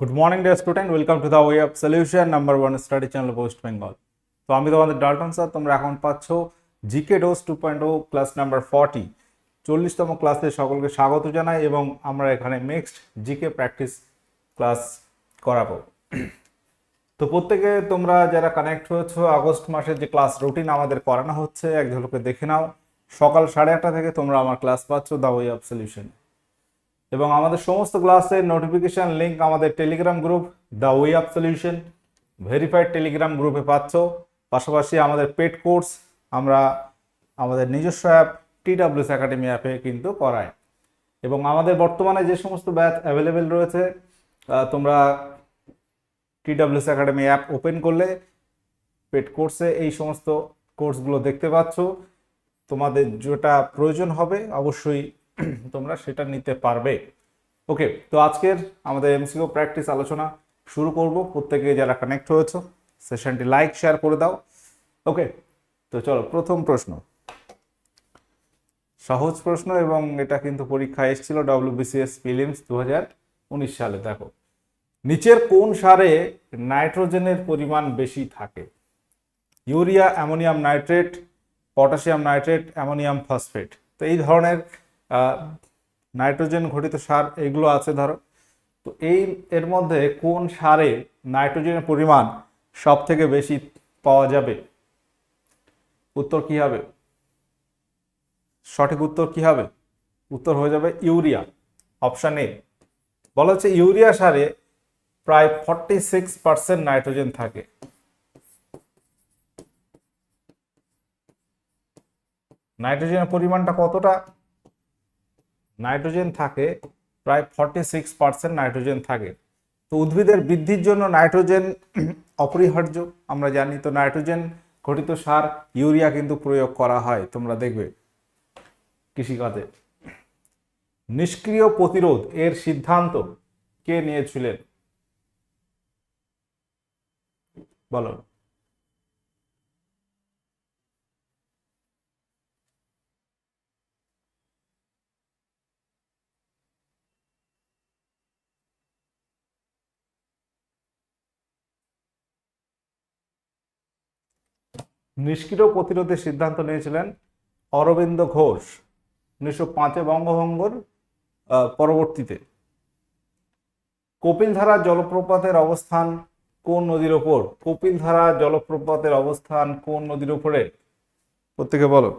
Good morning dear student welcome to the way of solution number one study channel West Bengal তো আমি তোমাদের Dalton sir তোমরা এখন পাচ্ছ GK dose two point O class number forty চল্লিশতম ক্লাসে সকলকে স্বাগত জানাই এবং আমরা এখানে নেক্সট জিকে প্র্যাকটিস ক্লাস করাবো। তো প্রত্যেকে তোমরা যারা কানেক্ট হয়েছো, আগস্ট মাসের যে ক্লাস রুটিন আমাদের করানো হচ্ছে, এক ঝলকে দেখে নাও। সকাল সাড়ে আটটা থেকে তোমরা আমার ক্লাস পাচ্ছ দ্য ওয়ে অফ সলিউশন এবং আমাদের সমস্ত ক্লাসের নোটিফিকেশন লিঙ্ক আমাদের Telegram group the way of solution verified Telegram গ্রুপে পাচ্ছ। পাশাপাশি আমাদের পেড কোর্স আমরা আমাদের নিজস্ব অ্যাপ টিডাব্লিউএস একাডেমি অ্যাপে কিন্তু করাই। এবং আমাদের বর্তমানে যে সমস্ত ব্যাচ অ্যাভেলেবেল রয়েছে তোমরা টিডাব্লিউএস একাডেমি অ্যাপ ওপেন করলে পেড কোর্সে এই সমস্ত কোর্সগুলো দেখতে পাচ্ছ। তোমাদের যেটা প্রয়োজন হবে, অবশ্যই তোমরা সেটা নিতে পারবে। ওকে তো আজকের আমাদের এমসিও প্র্যাকটিস আলোচনা শুরু করব। প্রত্যেকে যারা কানেক্ট হয়েছো সেশনটি লাইক শেয়ার করে দাও। ওকে তো চলো, প্রথম প্রশ্ন। সহজ প্রশ্ন এবং এটা কিন্তু পরীক্ষায় এসেছিল ডব্লিউবিসিএস ফিলিমস দু সালে, দেখো। নিচের কোন সারে নাইট্রোজেনের পরিমাণ বেশি থাকে? Urea, ammonium nitrate, potassium nitrate, ammonium phosphate. তো এই ধরনের নাইট্রোজেন ঘটিত সার এগুলো আছে, ধরো। তো এই, এর মধ্যে কোন সারে নাইট্রোজেনের পরিমাণ সব থেকে বেশি পাওয়া যাবে? উত্তর কি হবে? সঠিক উত্তর কি হবে? উত্তর হয়ে যাবে ইউরিয়া, অপশান এ। বলা হচ্ছে ইউরিয়া সারে প্রায় ফর্টি সিক্স পার্সেন্ট নাইট্রোজেন থাকে। নাইট্রোজেনের পরিমাণটা কতটা? নাইট্রোজেন থাকে, প্রায় ফর্টি সিক্স পার্সেন্ট নাইট্রোজেন থাকে। তো উদ্ভিদের বৃদ্ধির জন্য নাইট্রোজেন অপরিহার্য। আমরা জানি তো নাইট্রোজেন ঘটিত সার, ইউরিয়া কিন্তু প্রয়োগ করা হয়। তোমরা দেখবে কৃষিকাজে। নিষ্ক্রিয় প্রতিরোধ এর সিদ্ধান্ত কে নিয়েছিলেন? বলো। নিষ্ক্রিয় প্রতিরোধের সিদ্ধান্ত নিয়েছিলেন অরবিন্দ ঘোষ উনিশশো পাঁচে বঙ্গভঙ্গর পরবর্তীতে। কপিলধারা জলপ্রপাতের অবস্থান কোন নদীর ওপর? কপিলধারা জলপ্রপাতের অবস্থান কোন নদীর ওপরে? প্রত্যেকে বলো।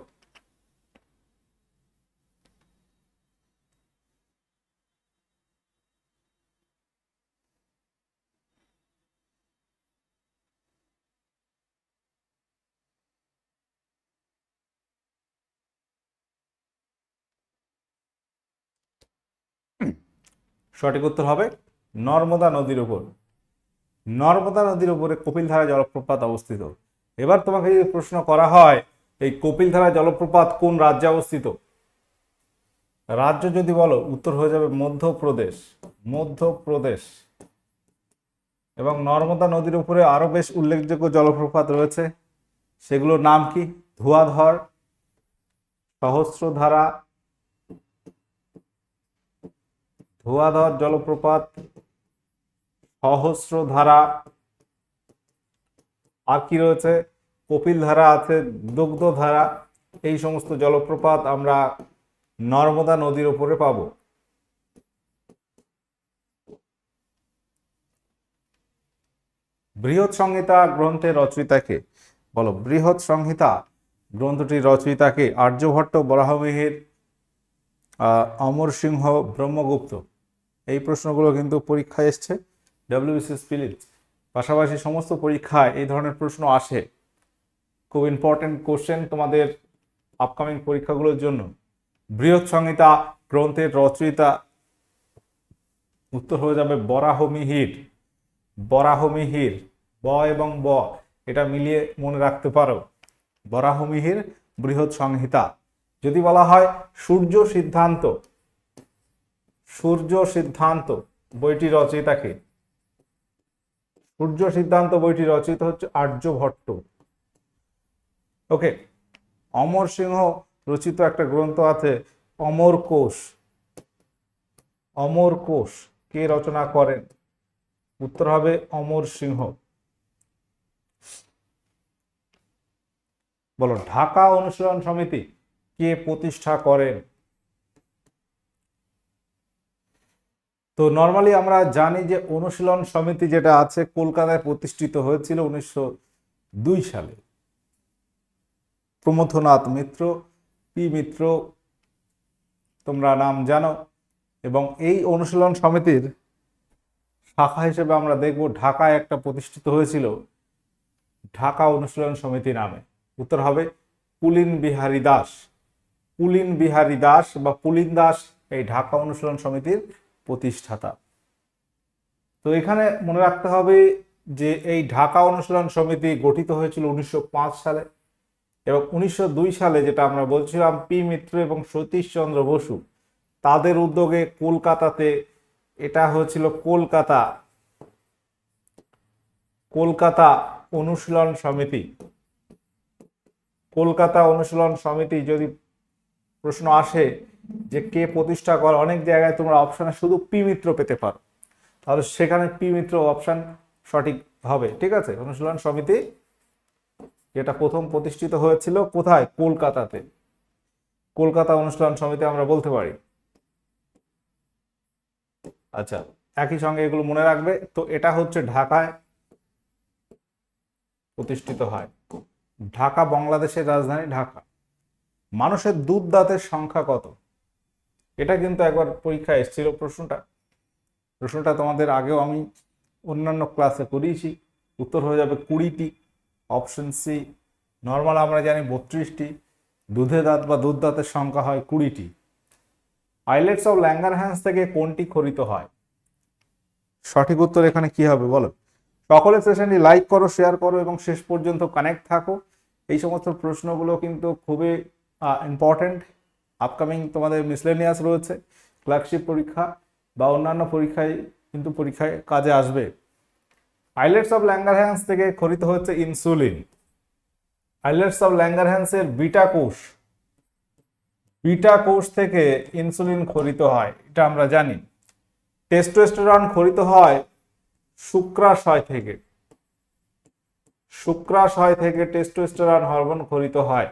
সঠিক উত্তর হবে নর্মদা নদীর উপর। নর্মদা নদীর উপরে কপিলধারা জলপ্রপাত অবস্থিত। এবার তোমাকে যদি প্রশ্ন করা হয়, এই কপিলধারা জলপ্রপাত কোন রাজ্যে অবস্থিত? রাজ্য যদি বলো, উত্তর হয়ে যাবে মধ্যপ্রদেশ। মধ্যপ্রদেশ। এবং নর্মদা নদীর উপরে আরও বেশ উল্লেখযোগ্য জলপ্রপাত রয়েছে। সেগুলোর নাম কি? ধোয়াধর, সহস্রধারা ধোয়াধর জলপ্রপাত সহস্রধারা আর কি রয়েছে? কপিল ধারা আছে, দুগ্ধ ধারা। এই সমস্ত জলপ্রপাত আমরা নর্মদা নদীর উপরে পাবো। বৃহৎ সংহিতা গ্রন্থের রচয়িতাকে, বলো, বৃহৎ সংহিতা গ্রন্থটির রচয়িতাকে আর্যভট্ট বরাহমিহির অমর সিংহ ব্রহ্মগুপ্ত। এই প্রশ্নগুলো কিন্তু পরীক্ষায় এসছে। ডাব্লিউবিসিএস ফিলিপস পাশাপাশি সমস্ত পরীক্ষায় এই ধরনের প্রশ্ন আসে। খুব ইম্পর্টেন্ট কোশ্চেন তোমাদের আপকামিং পরীক্ষাগুলোর জন্য। বৃহৎ সংহিতা, গ্রন্থের রচয়িতা উত্তর হয়ে যাবে বরাহমিহির। বরাহমিহির, ব এবং ব, এটা মিলিয়ে মনে রাখতে পারো। বরাহমিহির বৃহৎ সংহিতা। যদি বলা হয় সূর্য সিদ্ধান্ত সূর্য সিদ্ধান্ত বইটি রচয়িতাকে সূর্য সিদ্ধান্ত বইটি রচিত হচ্ছে আর্যভট্ট ওকে অমর সিংহ রচিত একটা গ্রন্থ আছে অমর কোষ। অমর কোষ, কে রচনা করেন? উত্তর হবে অমর সিংহ। বলো, ঢাকা অনুশীলন সমিতি কে প্রতিষ্ঠা করেন? তো নর্মালি আমরা জানি যে অনুশীলন সমিতি যেটা আছে কলকাতায় প্রতিষ্ঠিত হয়েছিল উনিশশো দুই সালে। প্রমথনাথ মিত্র, পি মিত্র, তোমরা নাম জানো, এবং এই অনুশীলন সমিতির শাখা হিসেবে আমরা দেখব ঢাকায় একটা প্রতিষ্ঠিত হয়েছিল, ঢাকা অনুশীলন সমিতি নামে। উত্তর হবে পুলিন বিহারী দাস। পুলিন বিহারী দাস বা পুলিন দাস এই ঢাকা অনুশীলন সমিতির প্রতিষ্ঠাতা। তো এখানে মনে রাখতে হবে যে এই ঢাকা অনুশীলন সমিতি গঠিত হয়েছিল উনিশশো পাঁচ সালে এবং উনিশশো দুই সালে যেটা আমরা বলছিলাম পি মিত্র এবং সতীশ চন্দ্র বসু, তাদের উদ্যোগে কলকাতাতে এটা হয়েছিল কলকাতা কলকাতা অনুশীলন সমিতি। কলকাতা অনুশীলন সমিতি যদি প্রশ্ন আসে যে কে প্রতিষ্ঠা কর, অনেক জায়গায় তোমরা অপশানে শুধু পি মিত্র পেতে পারো। তাহলে সেখানে পি মিত্র অপশন সঠিক হবে, ঠিক আছে? অনুশীলন সমিতি যেটা প্রথম প্রতিষ্ঠিত হয়েছিল কোথায়? কলকাতাতে। কলকাতা অনুশীলন সমিতি আমরা বলতে পারি। আচ্ছা একই সঙ্গে এগুলো মনে রাখবে। তো এটা হচ্ছে ঢাকায় প্রতিষ্ঠিত হয়। ঢাকা, বাংলাদেশের রাজধানী ঢাকা। মানুষের দুধ দাঁতের সংখ্যা কত? এটা কিন্তু একবার পরীক্ষায় এসেছিল প্রশ্নটা। প্রশ্নটা তোমাদের আগেও আমি অন্যান্য ক্লাসে করিয়েছি। উত্তর হয়ে যাবে কুড়িটি অপশন সি নর্মাল আমরা জানি বত্রিশটি, দুধে দাঁত বা দুধ দাঁতের সংখ্যা হয় কুড়িটি। আইলেটস অফ ল্যাঙ্গারহ্যান্স থেকে কোনটি খরিত হয়? সঠিক উত্তর এখানে কি হবে বলো? সকলে সেশনটি লাইক করো শেয়ার করো এবং শেষ পর্যন্ত কানেক্ট থাকো। এই সমস্ত প্রশ্নগুলো কিন্তু খুবই ইম্পর্ট্যান্ট আপকামিং তোমাদের মিসলেনিয়াস রয়েছে ক্লার্কশিপ পরীক্ষা বা অন্যান্য পরীক্ষায় কিন্তু পরীক্ষায় কাজে আসবে। আইলেটস অফ ল্যাঙ্গারহ্যান্স থেকে খরিত হচ্ছে ইনসুলিন আইলেটস অফ ল্যাঙ্গারহ্যান্সের বিটা কোষ। বিটা কোষ থেকে ইনসুলিন খরিত হয়, এটা আমরা জানি। টেস্টোস্টেরন খরিত হয় শুক্রাশয় থেকে। শুক্রাশয় থেকে টেস্টোস্টেরন হরমোন খরিত হয়।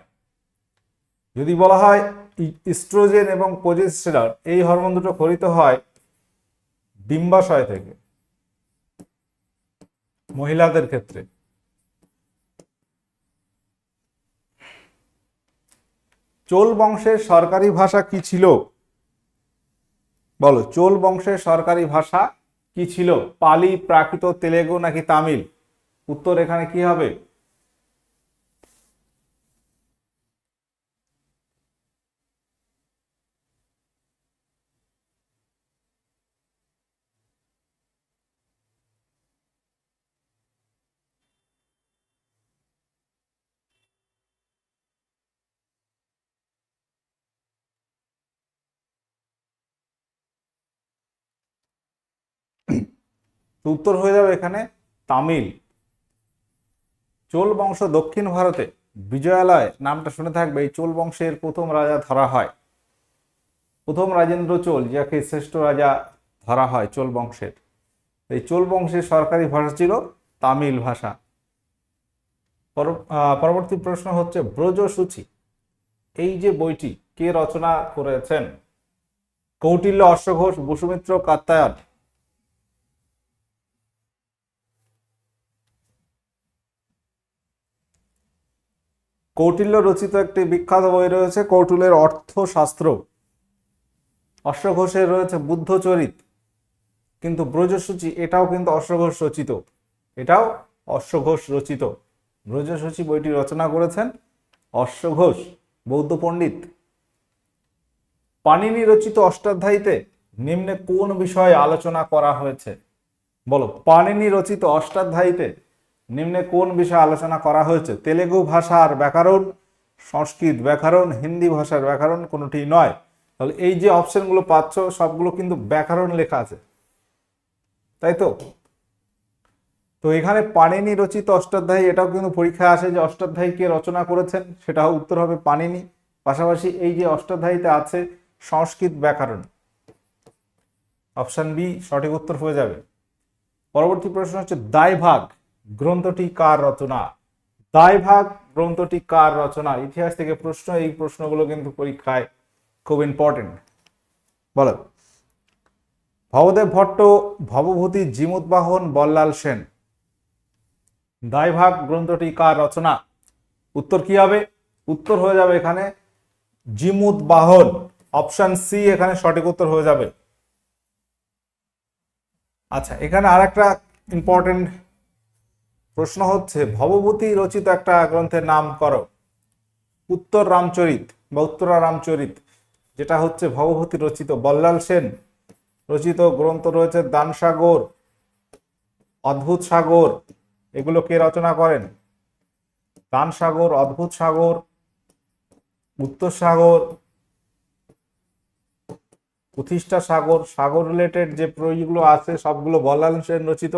যদি বলা হয় ইস্ট্রোজেন এবং প্রোজেস্টেরন এই হরমোন দুটো খরিত হয় ডিম্বাশয় থেকে, মহিলাদের ক্ষেত্রে। চোল বংশের সরকারি ভাষা কি ছিল? বলো, চোল বংশের সরকারি ভাষা কি ছিল? পালি, প্রাকৃত, তেলেগু নাকি তামিল? উত্তর এখানে কি হবে? তো উত্তর হয়ে যাবে এখানে তামিল। চোল বংশ দক্ষিণ ভারতে বিজয়ালয় নামটা শুনে থাকবে, এই চোল বংশের প্রথম রাজা ধরা হয়। প্রথম রাজেন্দ্র চোল, যাকে শ্রেষ্ঠ রাজা ধরা হয় চোল বংশের। এই চোল বংশের সরকারি ভাষা ছিল তামিল ভাষা। পরবর্তী প্রশ্ন হচ্ছে ব্রজসূচি। এই যে বইটি কে রচনা করেছেন? কৌটিল্য অশ্বঘোষ, বসুমিত্র কাত্তায়ন কৌটিল্য রচিত একটি বিখ্যাত বই রয়েছে কৌটিল্যের অর্থশাস্ত্র। অশ্বঘোষের রয়েছে বুদ্ধচরিত, কিন্তু ব্রজসূচি, এটাও কিন্তু অশ্বঘোষ রচিত। এটাও অশ্বঘোষ রচিত। ব্রজসূচি বইটি রচনা করেছেন অশ্বঘোষ বৌদ্ধ পণ্ডিত। পাণিনি রচিত অষ্টাধ্যায়ীতে নিম্নে কোন বিষয়ে আলোচনা করা হয়েছে? বলো, পাণিনি রচিত অষ্টাধ্যায়ীতে নিম্নে কোন বিষয়ে আলোচনা করা হয়েছে? তেলেগু ভাষার ব্যাকরণ, সংস্কৃত ব্যাকরণ, হিন্দি ভাষার ব্যাকরণ কোনোটি নয়। তাহলে এই যে অপশনগুলো পাচ্ছ, সবগুলো কিন্তু ব্যাকরণ লেখা আছে। তাই তো? তো এখানে পাণিনি রচিত অষ্টাধ্যায়ী, এটাও কিন্তু পরীক্ষায় আসে যে অষ্টাধ্যায়ী কে রচনা করেছেন সেটা উত্তর হবে পাণিনি। পাশাপাশি এই যে অষ্টাধ্যায়ীতে আছে সংস্কৃত ব্যাকরণ। অপশান বি সঠিক উত্তর হয়ে যাবে। পরবর্তী প্রশ্ন হচ্ছে, দায়ভাগ গ্রন্থটি কার রচনা? দায়ভাগ গ্রন্থটি কার রচনা? ইতিহাস থেকে প্রশ্ন, এই প্রশ্নগুলো কিন্তু পরীক্ষায় খুব ইম্পর্টেন্ট বলো। ভবদেব ভট্ট, ভবভূতি জিমুদ্বাহন বল্লাল সেন। দায়ভাগ গ্রন্থটি কার রচনা? উত্তর কি হবে? উত্তর হয়ে যাবে এখানে জিমুদ বাহন অপশন সি এখানে সঠিক উত্তর হয়ে যাবে। আচ্ছা এখানে আর একটা ইম্পর্টেন্ট প্রশ্ন হচ্ছে, ভবভূতি রচিত একটা গ্রন্থের নাম করো। উত্তর রামচরিত বা উত্তরা রামচরিত, যেটা হচ্ছে ভবভূতি রচিত বল্লাল সেন। রচিত গ্রন্থ রয়েছে দানসাগর অদ্ভুত সাগর, এগুলো কে রচনা করেন? দান সাগর, অদ্ভুত সাগর, উত্তর সাগর প্রতিষ্ঠা সাগর সাগর রিলেটেড যে বইগুলো আছে, সবগুলো বল্লাল সেন রচিত।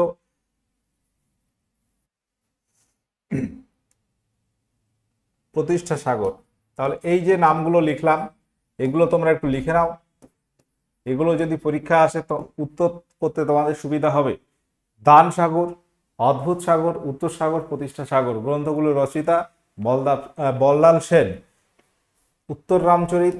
প্রতিষ্ঠা সাগর। তাহলে এই যে নামগুলো লিখলাম, এগুলো তোমরা একটু লিখে নাও। এগুলো যদি পরীক্ষা আসে তো উত্তর করতে তোমাদের সুবিধা হবে। দান সাগর, অদ্ভুত সাগর, উত্তর সাগর, প্রতিষ্ঠা সাগর। গ্রন্থগুলো রচিতা বলদা বল্লাল সেন। উত্তর রামচরিত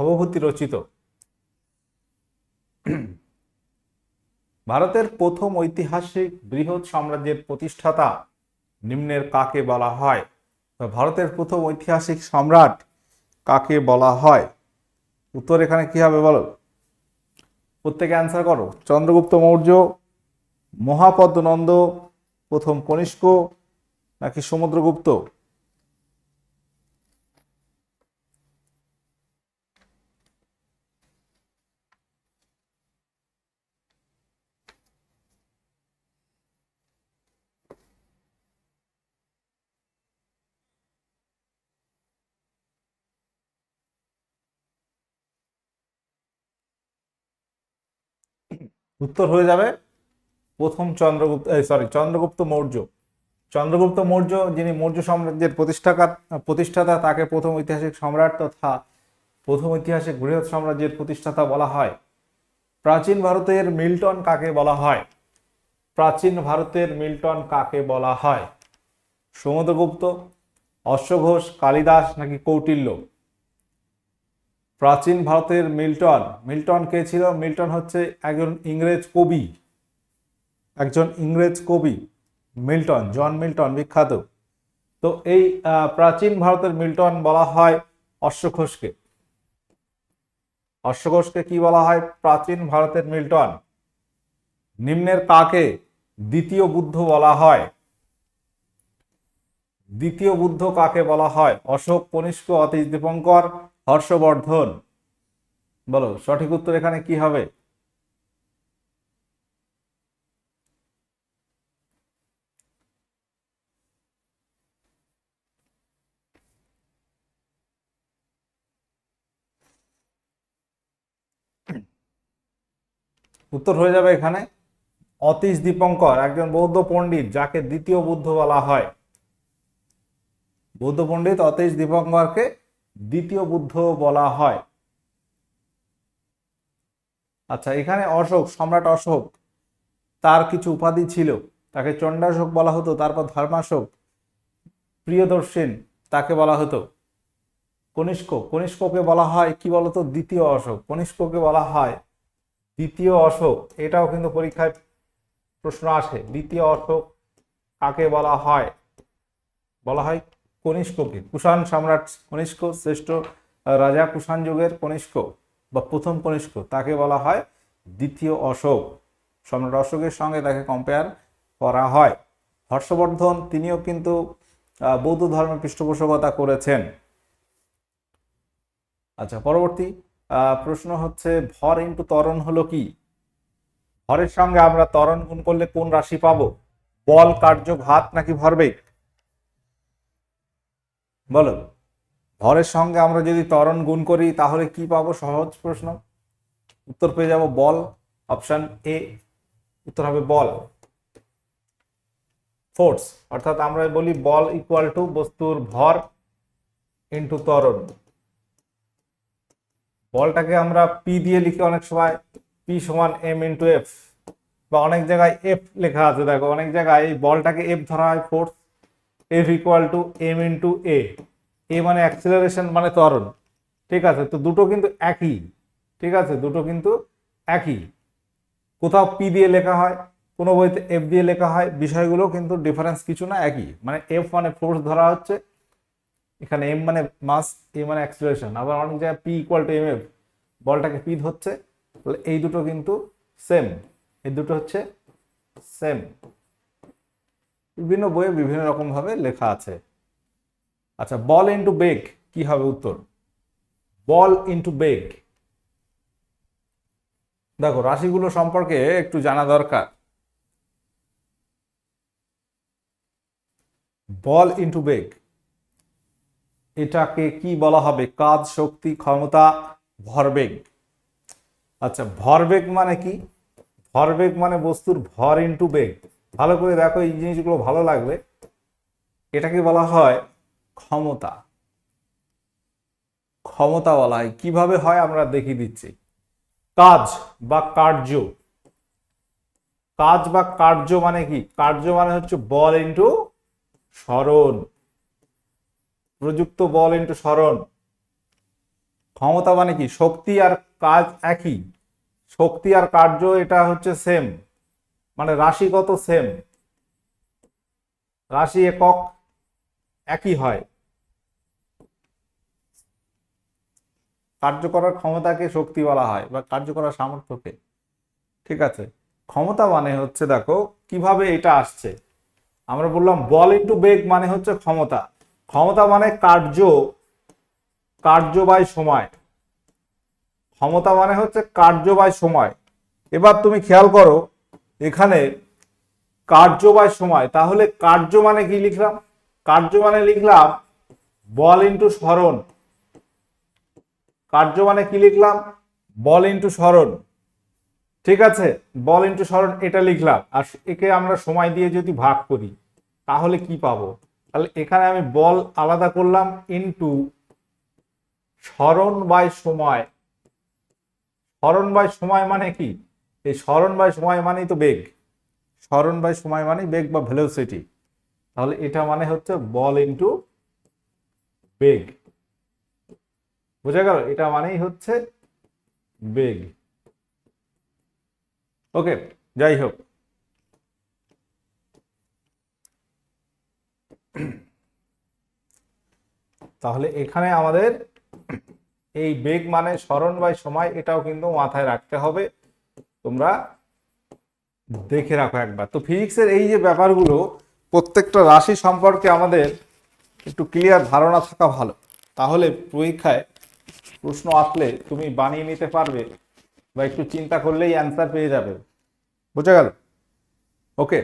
ভবভূতি রচিত। ভারতের প্রথম ঐতিহাসিক বৃহৎ সাম্রাজ্যের প্রতিষ্ঠাতা নিম্নের কাকে বলা হয়? ভারতের প্রথম ঐতিহাসিক সম্রাট কাকে বলা হয়? উত্তর এখানে কি হবে বলো? প্রত্যেকে অ্যান্সার করো। চন্দ্রগুপ্ত মৌর্য, মহাপদ্মনন্দ, প্রথম কনিষ্ক, নাকি সমুদ্রগুপ্ত? উত্তর হয়ে যাবে প্রথম চন্দ্রগুপ্ত সরি চন্দ্রগুপ্ত মৌর্য। চন্দ্রগুপ্ত মৌর্য, যিনি মৌর্য সাম্রাজ্যের প্রতিষ্ঠাতা প্রতিষ্ঠাতা, তাকে প্রথম ঐতিহাসিক সম্রাট তথা প্রথম ঐতিহাসিক বৃহৎ সাম্রাজ্যের প্রতিষ্ঠাতা বলা হয়। প্রাচীন ভারতের মিল্টন কাকে বলা হয়? প্রাচীন ভারতের মিল্টন কাকে বলা হয়? সমুদ্রগুপ্ত, অশ্বঘোষ, কালিদাস নাকি কৌটিল্য? প্রাচীন ভারতের মিল্টন। মিল্টন কে ছিল? মিল্টন হচ্ছে একজন ইংরেজ কবি। একজন ইংরেজ কবি, মিল্টন, জন মিল্টন, বিখ্যাত। তো এই প্রাচীন ভারতের মিল্টন বলা হয় অশ্বঘোষকে অশ্বঘোষকে কি বলা হয়? প্রাচীন ভারতের মিল্টন। নিম্নের কাকে দ্বিতীয় বুদ্ধ বলা হয়? দ্বিতীয় বুদ্ধ কাকে বলা হয়? অশোক, কনিষ্ক, অতীশ, দীপঙ্কর হর্ষবর্ধন। বলো, সঠিক উত্তর এখানে কি হবে? উত্তর হয়ে যাবে এখানে, অতীশ দীপঙ্কর, একজন বৌদ্ধ পণ্ডিত, যাকে দ্বিতীয় বুদ্ধ বলা হয়। বৌদ্ধ পণ্ডিত অতীশ দীপঙ্করকে দ্বিতীয় বুদ্ধ বলা হয়। আচ্ছা এখানে অশোক, সম্রাট অশোক, তার কিছু উপাধি ছিল। তাকে চণ্ডাশোক বলা হতো, তারপর ধর্মাশোক, প্রিয়দর্শিন তাকে বলা হতো। কনিষ্ক, কনিষ্ককে বলা হয় কি বলতো? দ্বিতীয় অশোক। কনিষ্ককে বলা হয় দ্বিতীয় অশোক। এটাও কিন্তু পরীক্ষায় প্রশ্ন আসে। দ্বিতীয় অশোক কাকে বলা হয়? বলা হয় কনিষ্ককে কুষাণ সম্রাট কনিষ্ক, শ্রেষ্ঠ রাজা কুষাণ যুগের কনিষ্ক বা প্রথম কনিষ্ক, তাকে বলা হয় দ্বিতীয় অশোক। সম্রাট অশোকের সঙ্গে তাকে কম্পেয়ার করা হয়। হর্ষবর্ধন, তিনিও কিন্তু বৌদ্ধ ধর্মের পৃষ্ঠপোষকতা করেছেন। আচ্ছা পরবর্তী প্রশ্ন হচ্ছে, ভর ইন্টু ত্বরণ হলো কি? ভরের সঙ্গে আমরা ত্বরণ গুণ করলে কোন রাশি পাবো? বল, কার্য, ঘাত নাকি ভরবেগ? বলো। ভরের সঙ্গে আমরা যদি ত্বরণ গুণ করি, তাহলে কি পাবো? সহজ প্রশ্ন। উত্তর পেয়ে যাব বল অপশন এ উত্তর হবে বল। ফোর্স অর্থাৎ আমরা বলি বল ইকুয়াল টু বস্তুর ভর ইন্টু ত্বরণ। বলটাকে আমরা পি দিয়ে লিখি অনেক সময়। পি সমান এম ইন্টু এফ বা অনেক জায়গায় এফ লেখা আছে, দেখো। অনেক জায়গায় এই বলটাকে এফ ধরা হয় force F equal to M into A A মানে অ্যাক্সিলারেশন মানে ত্বরণ। ঠিক আছে? তো দুটো কিন্তু একই। ঠিক আছে? দুটো কিন্তু একই। কোথাও পি দিয়ে লেখা হয়, কোনো বইতে এফ দিয়ে লেখা হয়, বিষয়গুলো কিন্তু ডিফারেন্স কিছু না, একই। মানে এফ মানে ফোর্স ধরা হচ্ছে। এখানে এম মানে মাস এ মানে অ্যাক্সিলারেশন আবার অনেক জায়গায় P equal to M F বলটাকে পি ধরছে। এই দুটো কিন্তু সেম এই দুটো হচ্ছে সেম বিভিন্ন বইয়ে বিভিন্ন রকম ভাবে লেখা আছে। আচ্ছা বল ইন্টু বেগ কি হবে উত্তর? বল ইন্টু বেগ দেখো, রাশিগুলো সম্পর্কে একটু জানা দরকার। বল ইন্টু বেগ এটাকে কি বলা হবে? কাজ, শক্তি, ক্ষমতা, ভরবেগ। আচ্ছা ভরবেগ মানে কি? ভরবেগ মানে বস্তুর ভর ইন্টু বেগ ভালো করে দেখো এই জিনিসগুলো ভালো লাগবে এটাকে বলা হয় ক্ষমতা। ক্ষমতা বলা হয় কীভাবে হয় আমরা দেখিয়ে দিচ্ছি। কাজ বা কার্য। কাজ বা কার্য মানে কি? কার্য মানে হচ্ছে বল ইন্টু স্মরণ। প্রযুক্ত বল ইন্টু স্মরণ। ক্ষমতা মানে কি? শক্তি আর কাজ একই। শক্তি আর কার্য এটা হচ্ছে সেম মানে রাশিগত সেম রাশি একক একই হয়। কার্য করার ক্ষমতাকে শক্তি বলা হয় বা কার্য করার সামর্থ্যকে। ঠিক আছে? ক্ষমতা মানে হচ্ছে, দেখো, কীভাবে এটা আসছে? আমরা বললাম বল ইন্টু বেগ মানে হচ্ছে ক্ষমতা। ক্ষমতা মানে কার্য কার্য বাই সময়। ক্ষমতা মানে হচ্ছে কার্য বাই সময়। এবার তুমি খেয়াল করো এখানে কার্য বাই সময়, তাহলে কার্য মানে কি লিখলাম? কার্য মানে লিখলাম বল ইন্টু স্মরণ কার্য মানে কি লিখলাম? বল ইন্টু স্মরণ ঠিক আছে? বল ইন্টু স্মরণ এটা লিখলাম। আর একে আমরা সময় দিয়ে যদি ভাগ করি, তাহলে কি পাবো? তাহলে এখানে আমি বল আলাদা করলাম ইন্টু স্মরণ বাই সময়। স্মরণ বাই সময় মানে কি? এই স্মরণ বাই সময় মানেই তো বেগ। স্মরণ বাই সময় মানেই বেগ বা ভেলোসিটি তাহলে এটা মানে হচ্ছে বল ইন্টু বেগ। বোঝা গেল? এটা মানেই হচ্ছে বেগ। ওকে, যাই হোক। তাহলে এখানে আমাদের এই বেগ মানে স্মরণ বাই সময় এটাও কিন্তু মাথায় রাখতে হবে। তোমরা দেখে রাখো একবার। তো ফিজিক্সের এই যে ব্যাপারগুলো, প্রত্যেকটা রাশি সম্পর্কে আমাদের একটু ক্লিয়ার ধারণা থাকা ভালো। তাহলে পরীক্ষায় প্রশ্ন আসলে তুমি বানিয়ে নিতে পারবে বা একটু চিন্তা করলেই অ্যান্সার পেয়ে যাবে। বুঝা গেল? ওকে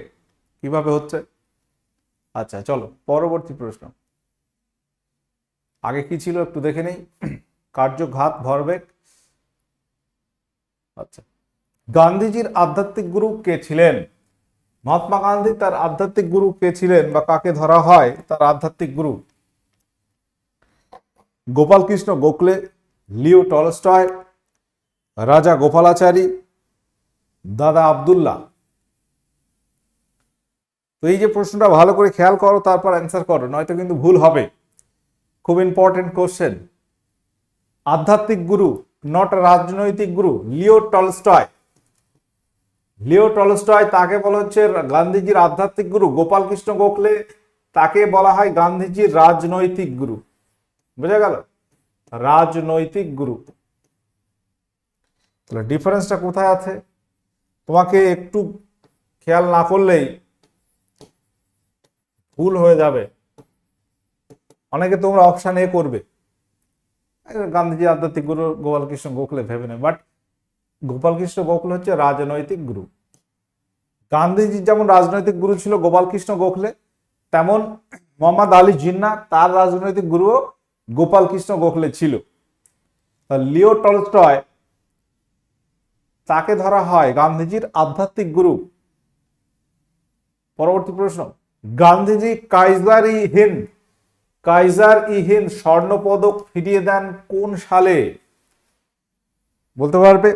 কীভাবে হচ্ছে? আচ্ছা চলো, পরবর্তী প্রশ্ন। আগে কি ছিল একটু দেখে নেই? কার্যঘাত, ভরবেগ। আচ্ছা। গান্ধীজির আধ্যাত্মিক গুরু কে ছিলেন? মহাত্মা গান্ধী তার আধ্যাত্মিক গুরু কে ছিলেন বা কাকে ধরা হয় তার আধ্যাত্মিক গুরু? গোপাল কৃষ্ণ গোখলে, লিও টলস্টয়, রাজা গোপালাচারী, দাদা আবদুল্লাহ। তো এই যে প্রশ্নটা ভালো করে খেয়াল করো, তারপর অ্যান্সার করো, নয়তো কিন্তু ভুল হবে। খুব ইম্পর্টেন্ট কোশ্চেন আধ্যাত্মিক গুরু নট রাজনৈতিক গুরু, লিও টলস্টয়। লিও টলস্টয়, তাকে বলা হচ্ছে গান্ধীজির আধ্যাত্মিক গুরু। গোপাল কৃষ্ণ গোখলে, তাকে বলা হয় গান্ধীজির রাজনৈতিক গুরু। বুঝা গেল? রাজনৈতিক গুরু। তাহলে ডিফারেন্সটা কোথায় আছে? তোমাকে একটু খেয়াল না করলেই ভুল হয়ে যাবে। অনেকে তোমরা অপশান এ করবে। গান্ধীজি আধ্যাত্মিক গুরু, গোপালকৃষ্ণ গোখলে ভেবে নেয় বাট গোপালকৃষ্ণ গোখলে হচ্ছে রাজনৈতিক গুরু। গান্ধীজি যেমন রাজনৈতিক গুরু ছিল গোপালকৃষ্ণ গোখলে, তেমন মোহাম্মদ আলী জিন্না তার রাজনৈতিক গুরুও গোপালকৃষ্ণ গোখলে ছিল। লিও টলস্টয়, তাকে ধরা হয় গান্ধীজির আধ্যাত্মিক গুরু। পরবর্তী প্রশ্ন, গান্ধীজি কাইজারি হিন্দ, কাইজার ই ইহিন স্বর্ণপদক ফিরিয়ে দেন কোন সালে? বলতে পারবে?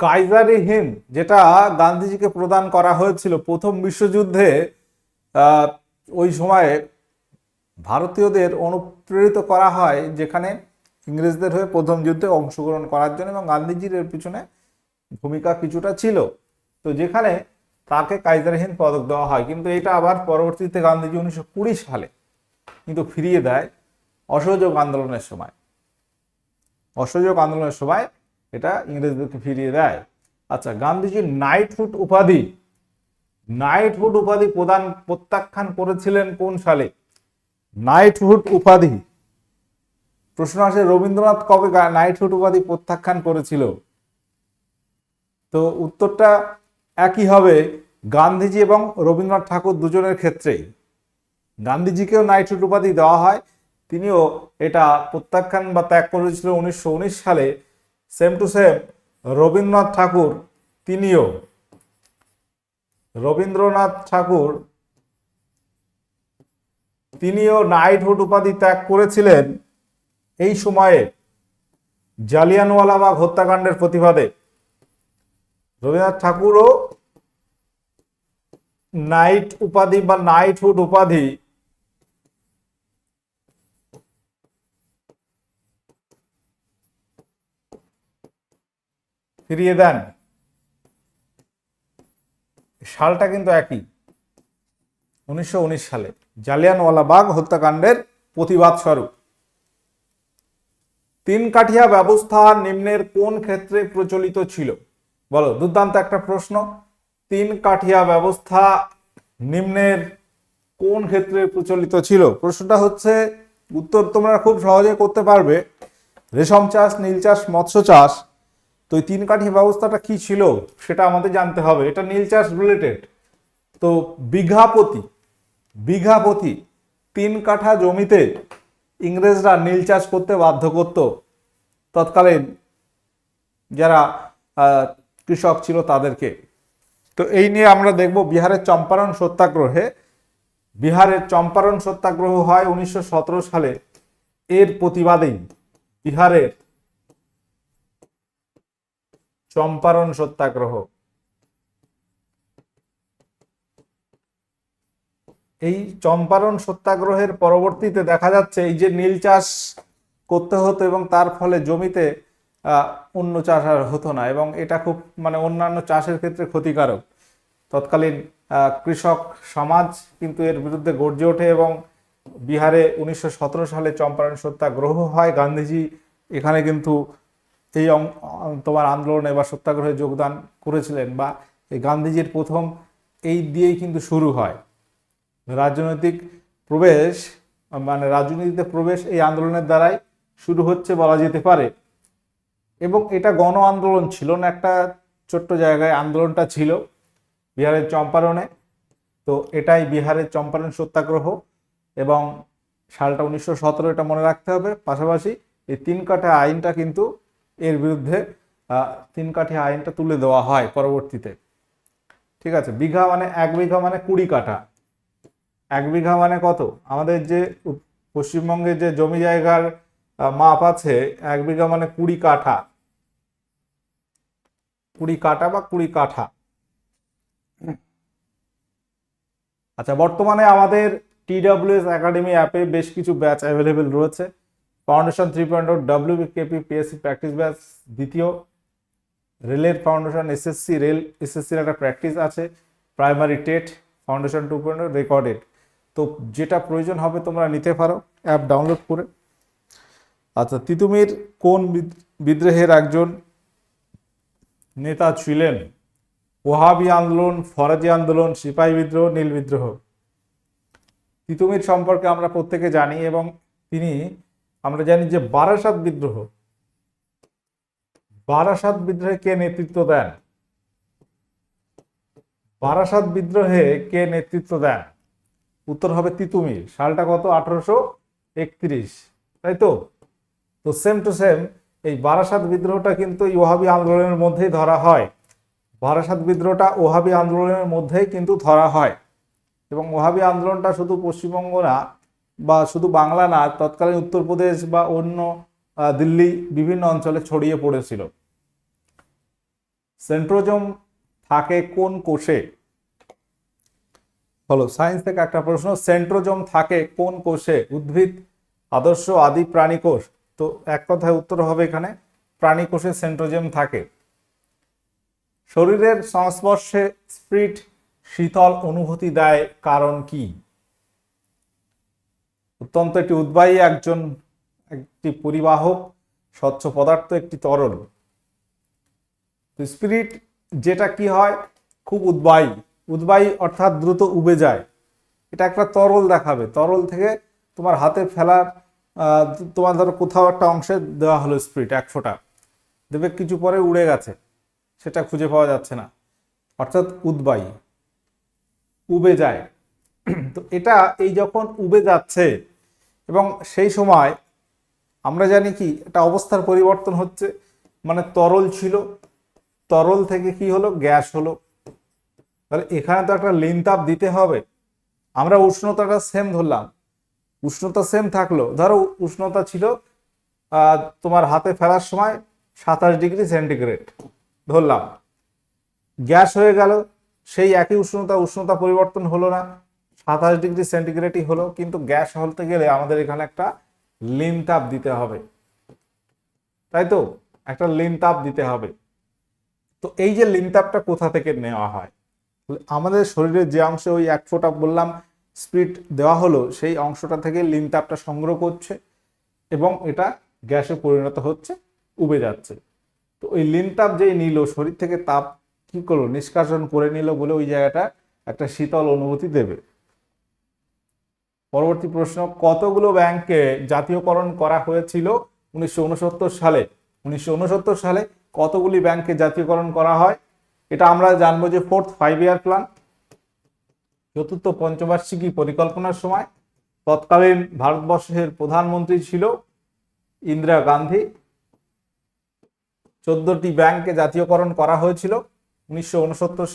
কাইজারি হিন্দ, যেটা গান্ধীজিকে প্রদান করা হয়েছিল প্রথম বিশ্বযুদ্ধে ওই সময়ে ভারতীয়দের অনুপ্রেরিত করা হয়, যেখানে ইংরেজদের হয়ে প্রথম যুদ্ধে অংশগ্রহণ করার জন্য এবং গান্ধীজির এর পিছনে ভূমিকা কিছুটা ছিল। তো যেখানে তাকে কাইজার হিন্দ পদক দেওয়া হয়, কিন্তু এটা আবার পরবর্তীতে গান্ধীজি উনিশশো কুড়ি সালে কিন্তু ফিরিয়ে দেয় অসহযোগ আন্দোলনের সময়। অসহযোগ আন্দোলনের সময় এটা ইংরেজদেরকে ফিরিয়ে দেয়। আচ্ছা গান্ধীজি নাইটহুড উপাধি নাইটহুড উপাধি প্রদান, প্রত্যাখ্যান করেছিলেন কোন সালে? নাইটহুড উপাধি। প্রশ্ন আসে, রবীন্দ্রনাথ কবে নাইটহুড উপাধি প্রত্যাখ্যান করেছিল? তো উত্তরটা একই হবে গান্ধীজি এবং রবীন্দ্রনাথ ঠাকুর দুজনের ক্ষেত্রেই। গান্ধীজিকেও নাইটহুড উপাধি দেওয়া হয়, তিনিও এটা প্রত্যাখ্যান বা ত্যাগ করেছিল উনিশশো উনিশ সালে। Same to same Rabindranath Thakur তিনিও। রবীন্দ্রনাথ ঠাকুর তিনিও নাইটহুড উপাধি ত্যাগ করেছিলেন এই সময়ে জালিয়ানওয়ালাবাগ হত্যাকাণ্ডের প্রতিবাদে। রবীন্দ্রনাথ ঠাকুরও নাইট উপাধি বা নাইটহুড উপাধি ফিরিয়ে দেন। সালটা কিন্তু একই। উনিশশো উনিশ সালে জালিয়ানওয়ালাবাগ হত্যাকাণ্ডের প্রতিবাদ স্বরূপ। তিন কাঠিয়া ব্যবস্থা নিম্নের কোন ক্ষেত্রে প্রচলিত ছিল? বলো, দুর্দান্ত একটা প্রশ্ন। তিন কাঠিয়া ব্যবস্থা নিম্নের কোন ক্ষেত্রে প্রচলিত ছিল? প্রশ্নটা হচ্ছে, উত্তর তোমরা খুব সহজে করতে পারবে। রেশম চাষ, নীল চাষ, মৎস্য চাষ তো এই তিন কাঠি ব্যবস্থাটা কি ছিল সেটা আমাদের জানতে হবে। এটা নীল চাষ রিলেটেড তো বিঘা প্রতি বিঘা প্রতি তিন কাঠা জমিতে ইংরেজরা নীল চাষ করতে বাধ্য করত। তৎকালীন যারা কৃষক ছিল তাদেরকে। তো এই নিয়ে আমরা দেখব বিহারের চম্পারণ সত্যাগ্রহে। বিহারের চম্পারণ সত্যাগ্রহ হয় উনিশশো সতেরো সালে। এর প্রতিবাদেই বিহারের চম্পারণ সত্যাগ্রহ। এই চম্পারণ সত্যাগ্রহের পরবর্তীতে দেখা যাচ্ছে, এই যে নীল চাষ করতে হতো এবং তার ফলে জমিতে অন্য চাষ আর হতো না এবং এটা খুব মানে অন্যান্য চাষের ক্ষেত্রে ক্ষতিকারক। তৎকালীন কৃষক সমাজ কিন্তু এর বিরুদ্ধে গর্জে ওঠে এবং বিহারে উনিশশো সতেরো সালে চম্পারণ সত্যাগ্রহ হয়। গান্ধীজি এখানে কিন্তু এই তোমার আন্দোলনে বা সত্যাগ্রহে যোগদান করেছিলেন বা এই গান্ধীজির প্রথম এই দিয়েই কিন্তু শুরু হয়। রাজনৈতিক প্রবেশ মানে রাজনীতিতে প্রবেশ এই আন্দোলনের দ্বারাই শুরু হচ্ছে বলা যেতে পারে। এবং এটা গণ আন্দোলন ছিল না, একটা ছোট্ট জায়গায় আন্দোলনটা ছিল বিহারের চম্পারণে। তো এটাই বিহারের চম্পারণ সত্যাগ্রহ এবং সালটা উনিশশো সতেরো, এটা মনে রাখতে হবে। পাশাপাশি এই তিন কাঠা আইনটা কিন্তু এর বিরুদ্ধে তিন কাঠি আইনটা তুলে দেওয়া হয় পরবর্তীতে। ঠিক আছে, বিঘা মানে এক বিঘা মানে কুড়ি কাঠা। এক বিঘা মানে কত? আমাদের যে পশ্চিমবঙ্গে যে জমি জায়গার মাপ আছে, এক বিঘা মানে কুড়ি কাঠা। কুড়ি কাঠা বা কুড়ি কাঠা। আচ্ছা বর্তমানে আমাদের টিডাব্লিউএস একাডেমি অ্যাপে বেশ কিছু ব্যাচ অ্যাভেলেবেল রয়েছে। Foundation three point W KP PSC practice batch দ্বিতীয়। রেলের ফাউন্ডেশন এসএসসি রেল এসএসসির একটা প্র্যাকটিস আছে primary TET foundation two point recorded তো যেটা প্রয়োজন হবে তোমরা নিতে পারো অ্যাপ ডাউনলোড করে। আচ্ছা তিতুমির কোন বিদ- বিদ্রোহের একজন নেতা ছিলেন? ওহাবি আন্দোলন, ফরাজি আন্দোলন, সিপাহী বিদ্রোহ, নীল বিদ্রোহ। তিতুমির সম্পর্কে আমরা প্রত্যেকে জানি এবং তিনি আমরা জানি যে বারাসাত বিদ্রোহ। বারাসাত বিদ্রোহে কে নেতৃত্ব দেন? বারাসাত বিদ্রোহে কে নেতৃত্ব দেন? উত্তর হবে তিতুমির। সালটা কত? আঠারোশো একত্রিশ। তাই তো? তো সেম টু সেম এই বারাসাত বিদ্রোহটা কিন্তু ওহাবি আন্দোলনের মধ্যেই ধরা হয়। বারাসাত বিদ্রোহটা ওহাবি আন্দোলনের মধ্যেই কিন্তু ধরা হয়। এবং ওহাবি আন্দোলনটা শুধু পশ্চিমবঙ্গ না বা শুধু বাংলা না, তৎকালীন উত্তরপ্রদেশ বা অন্য দিল্লি বিভিন্ন অঞ্চলে ছড়িয়ে পড়েছিল। সেন্ট্রোজম থাকে কোন কোষে? হলো সায়েন্স থেকে একটা প্রশ্ন, সেন্ট্রোজম থাকে কোন কোষে? উদ্ভিদ, আদর্শ, আদি, প্রাণী কোষ। তো এক কথায় উত্তর হবে এখানে, প্রাণী কোষে সেন্ট্রোজম থাকে। শরীরের সংস্পর্শে স্প্রিট শীতল অনুভূতি দেয় কারণ কি? অত্যন্ত একটি উদ্বায়ী একজন, একটি পরিবাহক, স্বচ্ছ পদার্থ একটি তরল। স্পিরিট যেটা কি হয়? খুব উদ্বায়ী। উদ্বায়ী অর্থাৎ দ্রুত উবে যায়। এটা একটা তরল দেখাবে। তরল থেকে তোমার হাতে ফেলার তোমার ধরো কোথাও একটা অংশে দেওয়া হলো স্পিরিট একশোটা। দেবে কিছু পরে উড়ে গেছে। সেটা খুঁজে পাওয়া যাচ্ছে না। অর্থাৎ উদ্বায়ী। উবে যায়। তো এটা এই যখন উবে যাচ্ছে এবং সেই সময় আমরা জানি কি এটা অবস্থার পরিবর্তন হচ্ছে মানে তরল ছিল, তরল থেকে কি হলো? গ্যাস হলো। তাহলে এখানে তো একটা লিন তাপ দিতে হবে। আমরা উষ্ণতাটা সেম ধরলাম। উষ্ণতা সেম থাকল। ধরো উষ্ণতা ছিল তোমার হাতে ফেলার সময় সাতাশ ডিগ্রি সেন্টিগ্রেড ধরলাম। গ্যাস হয়ে গেল, সেই একই উষ্ণতা উষ্ণতা পরিবর্তন হলো না। সাতাশ ডিগ্রি সেন্টিগ্রেডই হলো কিন্তু গ্যাস হলতে গেলে আমাদের এখানে একটা লিন তাপ দিতে হবে। তাই তো? একটা লিন তাপ দিতে হবে। তো এই যে লিন তাপটা কোথা থেকে নেওয়া হয়? আমাদের শরীরের যে অংশে ওই এক ফোঁটা বললাম স্পিড দেওয়া হলো, সেই অংশটা থেকে লিন তাপটা সংগ্রহ করছে এবং এটা গ্যাসে পরিণত হচ্ছে, উবে যাচ্ছে। তো ওই লিন তাপ যেই নিল, শরীর থেকে তাপ কি করল? নিষ্কাশন করে নিল বলে ওই জায়গাটা একটা শীতল অনুভূতি দেবে। পরবর্তী প্রশ্ন, কতগুলো ব্যাংকে জাতীয়করণ করা হয়েছিল উনিশশো ঊনসত্তর সালে? উনিশশো উনসত্তর সালে কতগুলি ব্যাংকে জাতীয়করণ করা হয়? এটা আমরা জানব যে ফোর্থ ফাইভ ইয়ার প্ল্যান চতুর্থ পঞ্চবার্ষিকী পরিকল্পনার সময়। তৎকালীন ভারতবর্ষের প্রধানমন্ত্রী ছিল ইন্দিরা গান্ধী। চোদ্দটি ব্যাংকে জাতীয়করণ করা হয়েছিল উনিশশো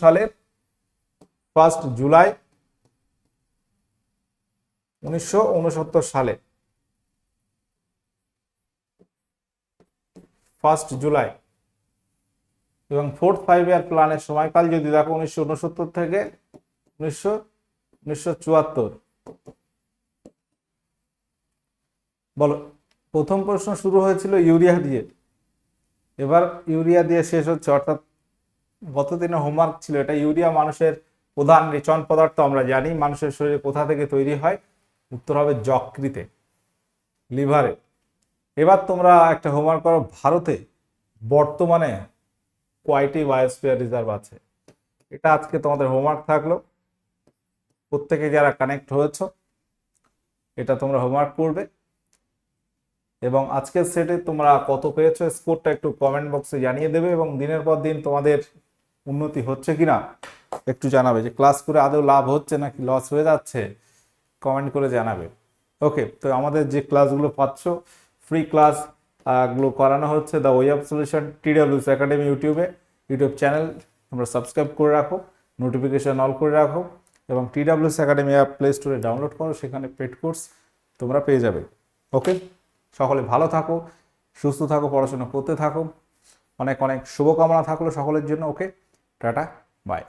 সালের ফার্স্ট জুলাই। উনিশশো উনসত্তর সালে। First July. এবং ফোর্থ ফাইভ ইয়ার প্ল্যানের সময়কাল যদি দেখো, উনিশশো উনসত্তর থেকে উনিশশো উনিশশো বলো, প্রথম প্রশ্ন শুরু হয়েছিল ইউরিয়া দিয়ে। এবার ইউরিয়া দিয়ে শেষ হচ্ছে, অর্থাৎ গত দিনে হোমওয়ার্ক ছিল এটা। ইউরিয়া মানুষের প্রধান রেচন পদার্থ আমরা জানি, মানুষের শরীরে কোথা থেকে তৈরি হয়? উত্তর হবে যকৃতে, লিভারে। এবার তোমরা একটা হোমওয়ার্ক করো, ভারতে বর্তমানে কয়টি বায়োস্ফিয়ার রিজার্ভ আছে? এটা আজকে তোমাদের হোমওয়ার্ক থাকল। প্রত্যেকে যারা কানেক্ট হয়েছ, এটা তোমরা হোমওয়ার্ক করবে। এবং আজকের সেটে তোমরা কত পেয়েছ স্কোরটা একটু কমেন্ট বক্সে জানিয়ে দেবে এবং দিনের পর দিন তোমাদের উন্নতি হচ্ছে কিনা একটু জানাবে যে ক্লাস করে আদৌ লাভ হচ্ছে নাকি লস হয়ে যাচ্ছে। কমেন্ট করে জানাবে। ওকে তো আমাদের যে ক্লাসগুলো পাচ্ছ ফ্রি ক্লাসগুলো করানো হচ্ছে the way of solution TWS academy ইউটিউবে ইউটিউব চ্যানেল তোমরা সাবস্ক্রাইব করে রাখো নোটিফিকেশন অল করে রাখো এবং টিডাব্লিউস একাডেমি অ্যাপ প্লে স্টোরে ডাউনলোড করো, সেখানে পেড কোর্স তোমরা পেয়ে যাবে। ওকে সকলে ভালো থাকো, সুস্থ থাকো, পড়াশোনা করতে থাকো। অনেক অনেক শুভকামনা থাকল সকলের জন্য। ওকে টাটা বাই